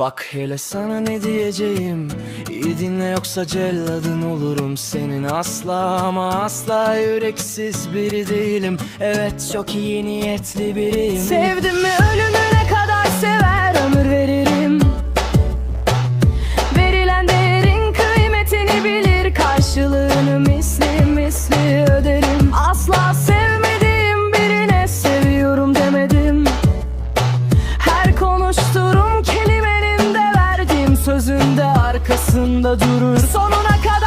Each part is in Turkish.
Bak hele sana ne diyeceğim. İyi dinle yoksa celladın olurum senin. Asla ama asla yüreksiz biri değilim. Evet çok iyi niyetli biriyim. Sevdim mi ölümüne verdiğim sözün de arkasında durur. Sonuna kadar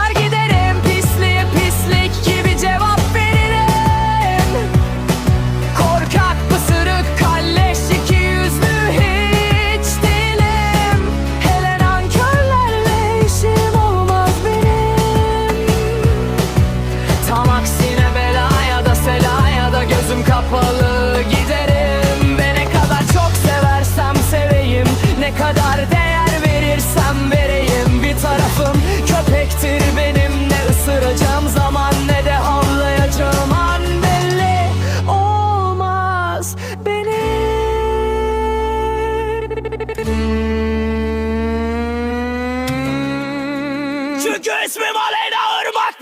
Çünkü ismim Aleyna Irmak.